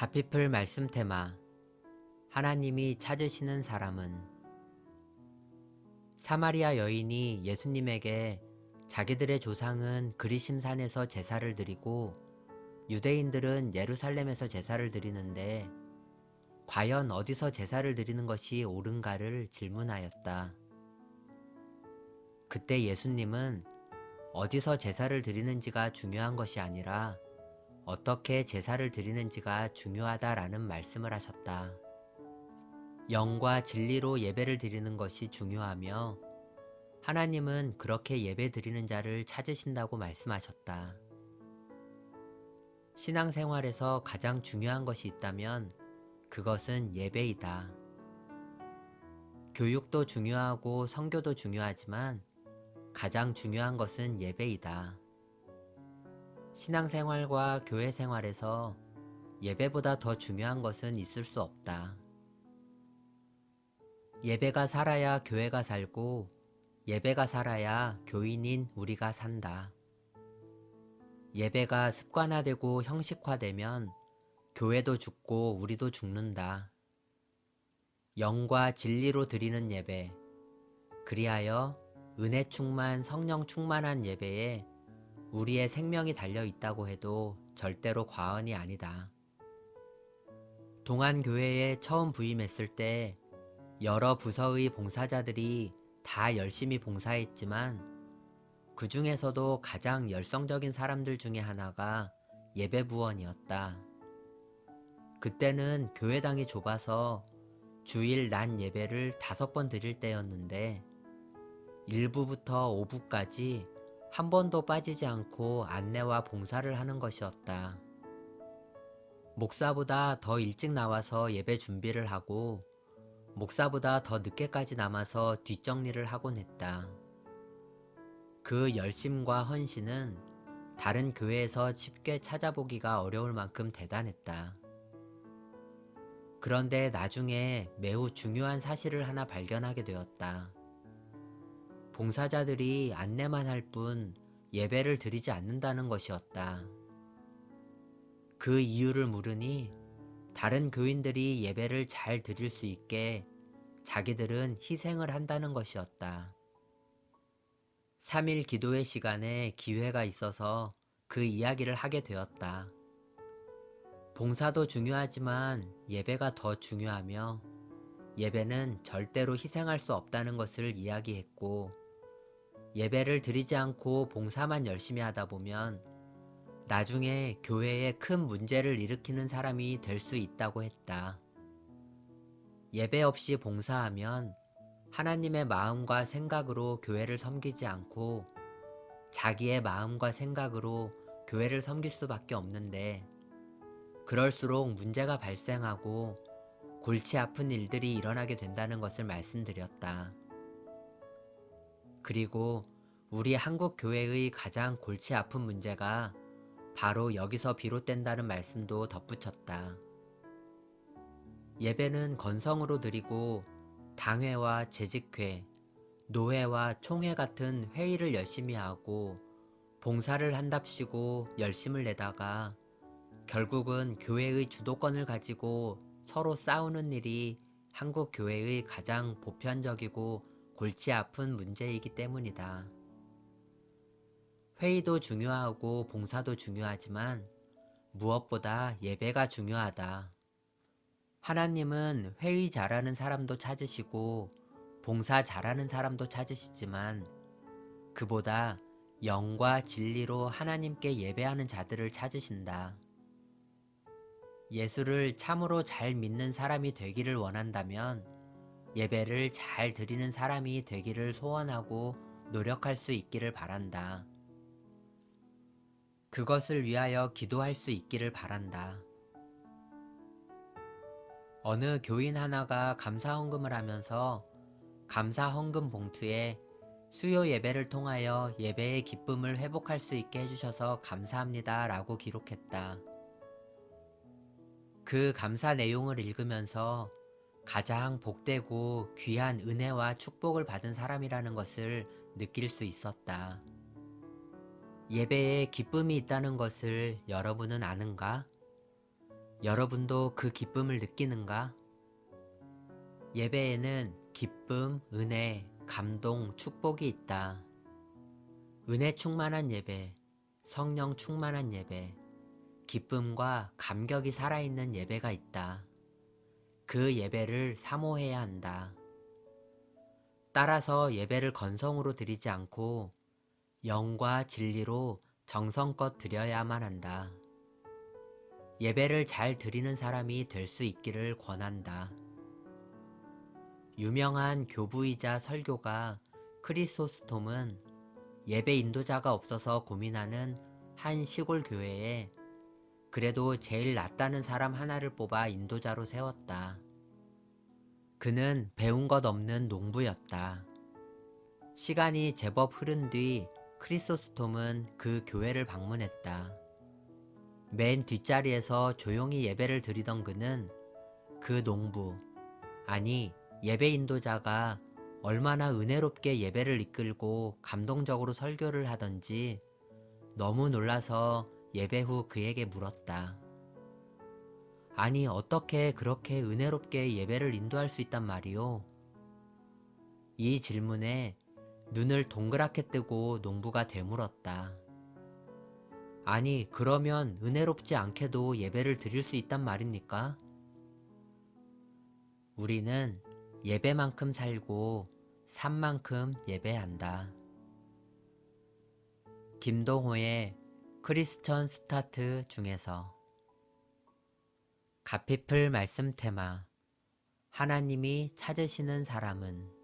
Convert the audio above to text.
가피플 말씀 테마 하나님이 찾으시는 사람은 사마리아 여인이 예수님에게 자기들의 조상은 그리심산에서 제사를 드리고 유대인들은 예루살렘에서 제사를 드리는데 과연 어디서 제사를 드리는 것이 옳은가를 질문하였다. 그때 예수님은 어디서 제사를 드리는지가 중요한 것이 아니라 어떻게 제사를 드리는지가 중요하다라는 말씀을 하셨다. 영과 진리로 예배를 드리는 것이 중요하며 하나님은 그렇게 예배 드리는 자를 찾으신다고 말씀하셨다. 신앙생활에서 가장 중요한 것이 있다면 그것은 예배이다. 교육도 중요하고 성교도 중요하지만 가장 중요한 것은 예배이다. 신앙생활과 교회 생활에서 예배보다 더 중요한 것은 있을 수 없다. 예배가 살아야 교회가 살고 예배가 살아야 교인인 우리가 산다. 예배가 습관화되고 형식화되면 교회도 죽고 우리도 죽는다. 영과 진리로 드리는 예배, 그리하여 은혜 충만, 성령 충만한 예배에 우리의 생명이 달려 있다고 해도 절대로 과언이 아니다. 동안교회에 처음 부임했을 때 여러 부서의 봉사자들이 다 열심히 봉사했지만 그 중에서도 가장 열성적인 사람들 중에 하나가 예배부원이었다. 그때는 교회당이 좁아서 주일 난 예배를 다섯 번 드릴 때였는데 1부부터 5부까지 한 번도 빠지지 않고 안내와 봉사를 하는 것이었다. 목사보다 더 일찍 나와서 예배 준비를 하고 목사보다 더 늦게까지 남아서 뒷정리를 하곤 했다. 그 열심과 헌신은 다른 교회에서 쉽게 찾아보기가 어려울 만큼 대단했다. 그런데 나중에 매우 중요한 사실을 하나 발견하게 되었다. 봉사자들이 안내만 할 뿐 예배를 드리지 않는다는 것이었다. 그 이유를 물으니 다른 교인들이 예배를 잘 드릴 수 있게 자기들은 희생을 한다는 것이었다. 3일 기도회 시간에 기회가 있어서 그 이야기를 하게 되었다. 봉사도 중요하지만 예배가 더 중요하며 예배는 절대로 희생할 수 없다는 것을 이야기했고 예배를 드리지 않고 봉사만 열심히 하다 보면 나중에 교회에 큰 문제를 일으키는 사람이 될 수 있다고 했다. 예배 없이 봉사하면 하나님의 마음과 생각으로 교회를 섬기지 않고 자기의 마음과 생각으로 교회를 섬길 수밖에 없는데 그럴수록 문제가 발생하고 골치 아픈 일들이 일어나게 된다는 것을 말씀드렸다. 그리고 우리 한국 교회의 가장 골치 아픈 문제가 바로 여기서 비롯된다는 말씀도 덧붙였다. 예배는 건성으로 드리고 당회와 재직회, 노회와 총회 같은 회의를 열심히 하고 봉사를 한답시고 열심을 내다가 결국은 교회의 주도권을 가지고 서로 싸우는 일이 한국 교회의 가장 보편적이고 골치 아픈 문제이기 때문이다. 회의도 중요하고 봉사도 중요하지만 무엇보다 예배가 중요하다. 하나님은 회의 잘하는 사람도 찾으시고 봉사 잘하는 사람도 찾으시지만 그보다 영과 진리로 하나님께 예배하는 자들을 찾으신다. 예수를 참으로 잘 믿는 사람이 되기를 원한다면 예배를 잘 드리는 사람이 되기를 소원하고 노력할 수 있기를 바란다. 그것을 위하여 기도할 수 있기를 바란다. 어느 교인 하나가 감사 헌금을 하면서 감사 헌금 봉투에 수요 예배를 통하여 예배의 기쁨을 회복할 수 있게 해주셔서 감사합니다 라고 기록했다. 그 감사 내용을 읽으면서 가장 복되고 귀한 은혜와 축복을 받은 사람이라는 것을 느낄 수 있었다. 예배에 기쁨이 있다는 것을 여러분은 아는가? 여러분도 그 기쁨을 느끼는가? 예배에는 기쁨, 은혜, 감동, 축복이 있다. 은혜 충만한 예배, 성령 충만한 예배, 기쁨과 감격이 살아있는 예배가 있다. 그 예배를 사모해야 한다. 따라서 예배를 건성으로 드리지 않고 영과 진리로 정성껏 드려야만 한다. 예배를 잘 드리는 사람이 될 수 있기를 권한다. 유명한 교부이자 설교가 크리소스톰은 예배 인도자가 없어서 고민하는 한 시골 교회에 그래도 제일 낫다는 사람 하나를 뽑아 인도자로 세웠다. 그는 배운 것 없는 농부였다. 시간이 제법 흐른 뒤 크리소스톰은 그 교회를 방문했다. 맨 뒷자리에서 조용히 예배를 드리던 그는 그 농부, 아니 예배 인도자가 얼마나 은혜롭게 예배를 이끌고 감동적으로 설교를 하던지 너무 놀라서 예배 후 그에게 물었다. 아니, 어떻게 그렇게 은혜롭게 예배를 인도할 수 있단 말이오? 이 질문에 눈을 동그랗게 뜨고 농부가 되물었다. 아니, 그러면 은혜롭지 않게도 예배를 드릴 수 있단 말입니까? 우리는 예배만큼 살고 산만큼 예배한다. 김동호의 크리스천 스타트 중에서 가피플 말씀 테마 하나님이 찾으시는 사람은